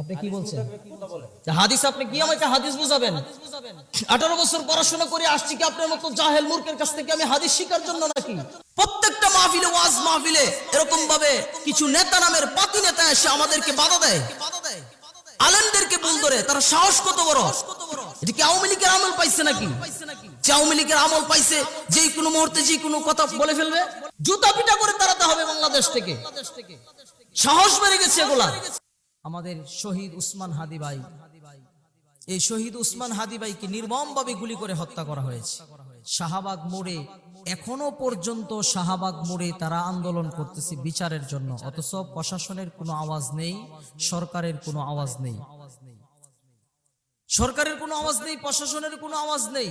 আপনি কি বলছেন? হাদিস আপনি কি আমাকে হাদিস বুঝাবেন? আঠারো বছর পড়াশোনা করে আসছি কি আপনার মতো জাহেল মূর্খের কাছ থেকে আমি হাদিস শিকার জন্য নাকি? প্রত্যেকটা মাহফিলে ওয়াজ মাহফিলে এরকম ভাবে কিছু নেতা নামের পাতি নেতা এসে আমাদেরকে বাধা দেয়। আলেমদেরকে ভুল ধরে তারা সাহস কত বড়? এটা কি আওয়ামী লীগের আমল পাইছে নাকি? যে আওয়ামী লীগের আমল পাইছে যে কোনো মুহূর্তে যে কোনো কথা বলে ফেলবে? জুতা পিটা করে তাড়াতে হবে বাংলাদেশ থেকে। সাহস বেড়ে গেছে এগুলা আমাদের শহীদ উসমান হাদি ভাই। এই শহীদ উসমান হাদি ভাইকে নির্মম ভাবে গুলি করে হত্যা করা হয়েছে। শাহবাগ মোড়ে এখনও পর্যন্ত শাহবাগ মোড়ে তারা আন্দোলন করতেছে বিচারের জন্য। অথচ প্রশাসনের কোনো আওয়াজ নেই সরকারের কোনো আওয়াজ নেই। সরকারের কোনো আওয়াজ নেই প্রশাসনের কোনো আওয়াজ নেই।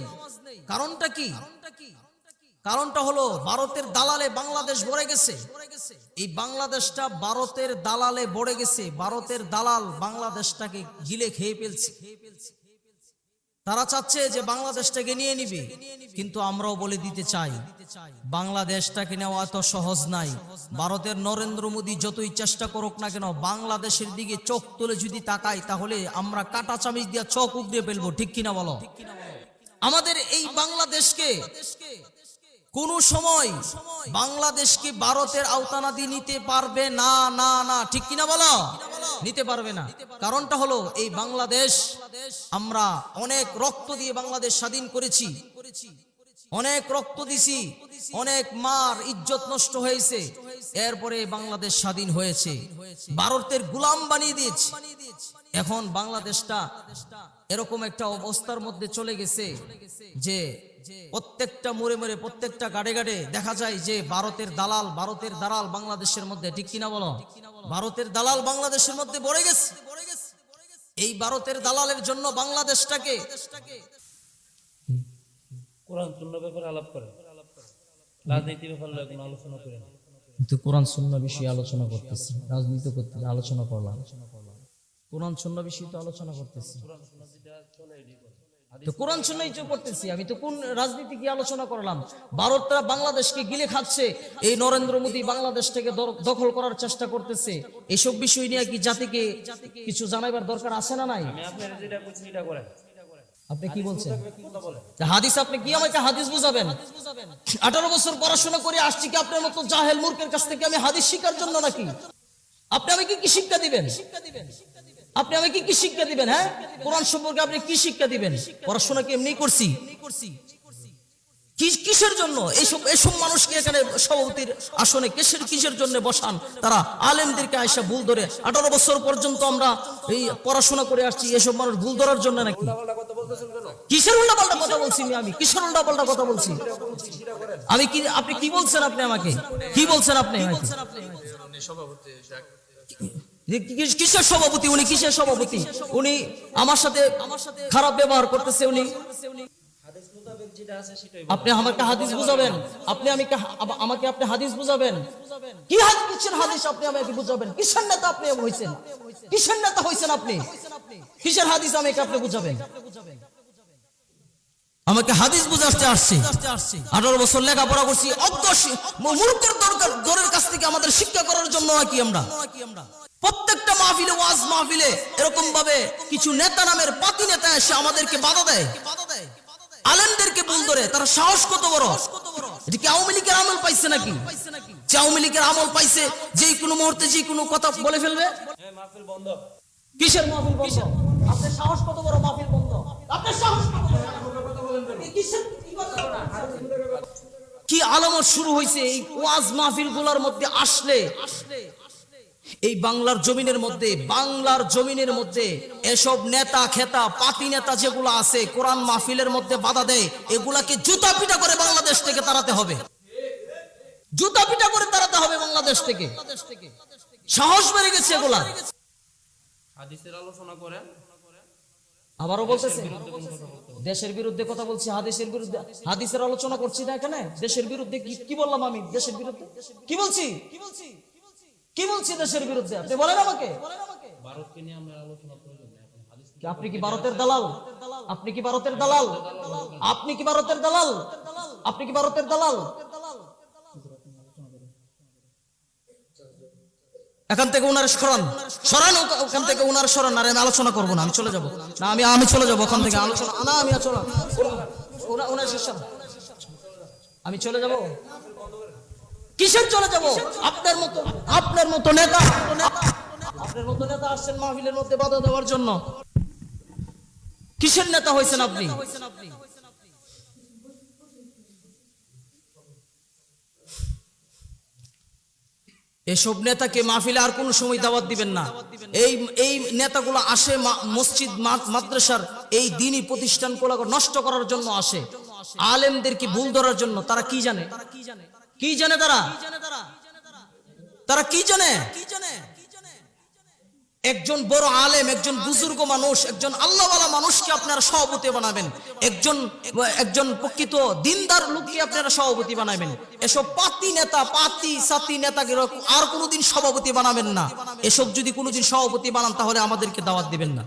কারণটা কি? কারণটা হলো ভারতের দালালে বাংলাদেশ ভরে গেছে। এই বাংলাদেশটা ভারতের দালালে ভরে গেছে। ভারতের দালাল বাংলাদেশটাকে গিলে খেয়ে ফেলছে। তারা চাচ্ছে যে বাংলাদেশটাকে নিয়ে নিবে। কিন্তু আমরাও বলে দিতে চাই, বাংলাদেশটাকে নেওয়া এত সহজ নাই। ভারতের নরেন্দ্র মোদী যতই চেষ্টা করুক না কেন, বাংলাদেশের দিকে চোখ তুলে যদি তাকাই তাহলে আমরা কাটা চামিচ দিয়ে চোখ উগড়ে ফেলব। ঠিক কিনা বলো? আমাদের এই বাংলাদেশকে কোন সময় বাংলাদেশকে ভারতের আওতানাদি নিতে পারবে? না না না। ঠিক কিনা বলো? নিতে পারবে না। কারণটা হলো এই বাংলাদেশ আমরা অনেক রক্ত দিয়ে বাংলাদেশ স্বাধীন করেছি। অনেক রক্ত দিছি। অনেক মার ইজ্জত নষ্ট হয়েছে। এরপরে বাংলাদেশ স্বাধীন হয়েছে। ভারতের গুলাম বানিয়ে দিয়েছে। এখন বাংলাদেশটা এরকম একটা অবস্থার মধ্যে চলে গেছে যে প্রত্যেকটা মোড়ে মোড়ে প্রত্যেকটা গাড়ে গাড়ে দেখা যায় যে ভারতের দালাল ভারতের দালাল বাংলাদেশের মধ্যে ঠিক কিনা বলো? ভারতের দালাল বাংলাদেশের মধ্যে বড়ে গেছে। এই ভারতের দালালের জন্য বাংলাদেশটাকে কোরআন শূন্য ব্যাপারে আলাপ করে। রাজনীতি ব্যাপারে কোনো আলোচনা করে কিন্তু কোরআন শূন্য বিষয়ে আলোচনা করতেছি। রাজনীতি করতে আলোচনা করলাম। কোরআন শূন্য বিষয়ে তো আলোচনা করতেছি। তো কোরআন শূন্যই তো করতেছি আমি তো কোন রাজনীতি কি আলোচনা করলাম। ভারতরা বাংলাদেশকে গিলে খাচ্ছে এই নরেন্দ্র মোদী বাংলাদেশ থেকে দখল করার চেষ্টা করতেছে। এসব বিষয় নিয়ে কি জাতিকে কিছু জানাইবার দরকার আছে না নাই? আপনি কি বলছেন? হাদিস আপনি কি আমাকে হাদিস বুঝাবেন? আঠারো বছর পড়াশোনা করে আসছি কি আপনার মতো জাহেল মূর্খের কাছ থেকে আমি হাদিস শিকার জন্য নাকি? আপনি আমাকে কি শিক্ষা দিবেন শিক্ষা দিবেন? আপনি আমাকে কি শিক্ষা দিবেন হ্যাঁ কোরআন সম্পর্কে আপনি কি শিক্ষা দিবেন পড়াশোনা কি এমনি করছি কিসের জন্য এইসব এসব মানুষকে এখানে সভাপতির আসনে কিসের কিসের জন্য বসান তারা আলেমদেরকে আয়সা ভুল ধরে আঠারো বছর পর্যন্ত আমরা এই পড়াশোনা করে আসছি এসব মানুষ ভুল ধরার জন্য নাকি কিসের উল্টা পাল্টা কথা বলছি আমি? কিসের উল্টা পাল্টা কথা বলছি আমি কি আপনি কি বলছেন আপনি আমাকে কি বলছেন আপনি কি- কিসের সভাপতি? উনি কিসের সভাপতি? উনি আমার সাথে খারাপ ব্যবহার করতেছে উনি। আপনি আমাকে হাদিস বুঝাবেন? আপনি আমি আমাকে আপনি হাদিস বুঝাবেন? কি কিসের হাদিস আপনি আমাকে বুঝাবেন? কিসের নেতা আপনি হইছেন? কিসের নেতা হইছেন আপনি? কিসের হাদিস আমাকে আপনি বুঝাবেন? আমাকে হাদিস বুঝাতে আসছে। আঠারো বছর লেখাপড়া করছি। অজ্ঞ মূর্খের দরকার দরের কাছ থেকে আমাদের শিক্ষা করার জন্য নাকি আমরা? প্রত্যেকটা মাহফিলে, ওয়াজ মাহফিলে এরকম ভাবে কিছু নেতা নামের পাতি নেতা এসে আমাদেরকে বাধা দেয়। আলেমদেরকে ভুল ধরে, তারা সাহস কত বড়? এটা কি আওয়ামী লীগের আমল পাইছে নাকি? যে আওয়ামী লীগের আমল পাইছে, যে কোনো মুহূর্তে যে কোনো কথা বলে ফেলবে। কিসের মাহফিল আপনার সাহস কত বড় মাহফিল বন্ধ? আপনার সাহস কত কি কথা আলামত শুরু হয়েছে এই ওয়াজ মাহফিলগুলার মধ্যে আসলে? এই বাংলার জমিনের মধ্যে বাংলার জমিনের মধ্যে এসব নেতা খেতা পাতি নেতা যেগুলো আছে কোরআন মাহফিলের মধ্যে বাধা দেয় এগুলাকে জুতা পিটা করে বাংলাদেশ থেকে তাড়াতে হবে। জুতা পিটা করে তাড়াতে হবে বাংলাদেশ থেকে। সাহস বেড়ে গেছে এগুলা। হাদিসের আলোচনা করেন। আবারও বলতেছে দেশের বিরুদ্ধে কথা বলছি হাদিসের বিরুদ্ধে হাদিসের আলোচনা করছি না এখানে? দেশের বিরুদ্ধে কি কি বললাম আমি? দেশের বিরুদ্ধে? কি বলছি কি বলছি? দেশের বিরুদ্ধে? আপনি বলেন আমাকে। ভারতকে নিয়ে আমরা আলোচনা প্রয়োজন আপনি কি ভারতের দালাল? আপনি কি ভারতের দালাল? আপনি কি ভারতের দালাল? আপনি কি ভারতের দালাল? এখান থেকে উনার সরান সরান ওকা- ওখান থেকে উনার সরান আর আমি আলোচনা করব না আমি চলে যাব। না আমি আমি চলে যাব ওখান থেকে। আলোচনা না আমি ওনার শেষ আমি চলে যাব? কিসের চলে যাব? আপনার মতো আপনার মতো নেতা আপনার মতো নেতা আসছেন মাহফিলের মধ্যে বাধা দেওয়ার জন্য। কিসের নেতা হয়েছেন আপনি? এসব নেতাকে মাহফিলে আর কোনো সময় দাওয়াত দিবেন না। এই এই নেতাগুলো আসে মসজিদ মাদ্রাসার এই দিনই প্রতিষ্ঠানগুলো নষ্ট করার জন্য আসে। আলেমদেরকে ভুল ধরার জন্য তারা কি জানে তারা কি জানে? কি জানে তারা? তারা কি জানে? একজন বড় আলেম, একজন বুজুর্গ মানুষ, একজন আল্লাহওয়ালা মানুষকে আপনারা সভাপতি বানাবেন। একজন একজন প্রকৃত দিনদার লোককে আপনারা সভাপতি বানাবেন। এসব পাতি নেতা, পাতি সাতি নেতাকে আর কোনোদিন সভাপতি বানাবেন না। এসব যদি কোনোদিন সভাপতি বানান, তাহলে আমাদেরকে দাওয়াত দিবেন না।